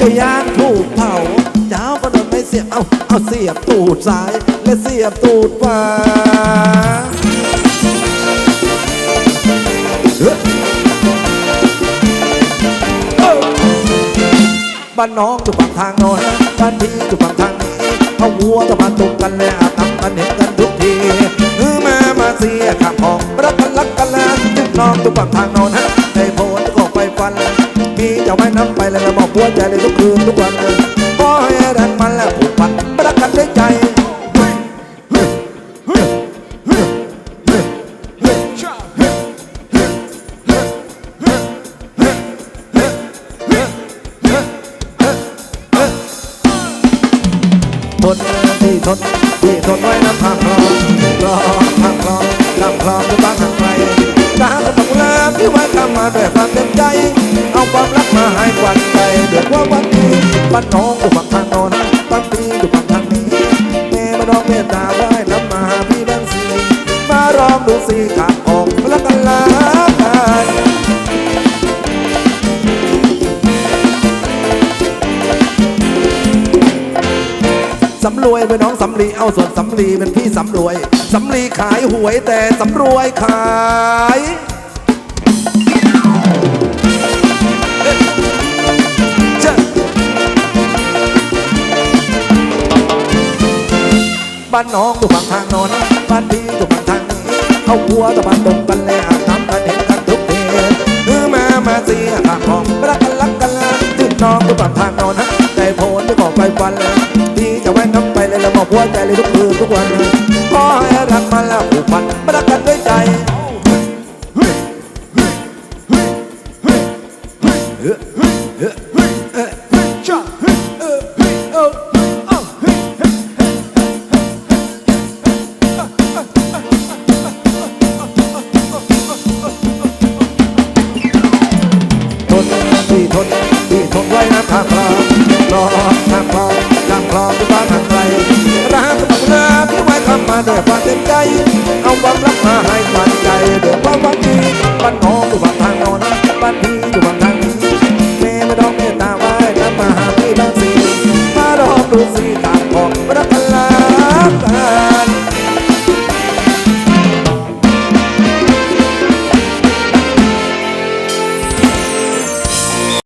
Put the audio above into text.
กยานถูกเผาเช้าวันนี้เสียบ เอาเอาเสียบตูดซ้าย และเสียบตูดขวาบ้านน้องอยู่ฝั่งทางโน้นบ้านพี่อยู่ฝั่งทางนี้เอาวัวจะมาตุกกันเลยอาบน้ำกันเห็นกันทุกทีเออมามาเสียข้ามห้องรักกันรักกันแล้วจึงน้องอยู่ฝั่งทางโน้นไอ้ จะไว้น้ำไปแล้วบอกหัวใจเลยทุกคืนทุกวันเลยก็ให้รักมันแล้วผูกพันรักกันด้วยใจทนที่ทนที่ทนไว้น้ำทางคลองคลองทางคลองลำคลองจะบ้านทางไกลตาก็ต้องลาพี่ไว้ทำมาด้วยความเต็มใจ เอาความรักมาให้ควันใจเดือดว่าวันนี้บ้านน้องอยู่ฝั่งทางโน้นบ้านพี่อยู่ฝั่งทางนี้แม่มาน้องเมตตาไหว้น้ำมาหาพี่บ้างสิมาลองดูสิขาดออกแล้วกันลากันสำรวยเป็นน้องสำลีเอาส่วนสำลีเป็นพี่สำรวยสำลีขายหวยแต่สำรวยขาย บ้านน้องอยู่ฝั่งทางนอนบ้านพี่อยู่ฝั่งทางนี้เอาหัวตะบันตกกันแล้วอาบน้ำกันเห็นกันทุกทีเออมามาเสียข้างห้องรักกันรักกันล้วถึงน้องอยู่ฝั่งทางนอนแต่โพนจะบอกไปฟันเลยพี่จะไว้น้ำไปเลยแล้วบอกหัวใจเลยทุกคืนทุกวันเลยขอให้รักมันแล้วผูกพันรักกันด้วยใจท ที่ทนที่ทนไว้น้ำทางคลองรอทางคลองทางคลองที่บ้านทางไกลรักต้องลาพี่ไว้ทำมาด้วยความเต็มใจ เอาความรักมา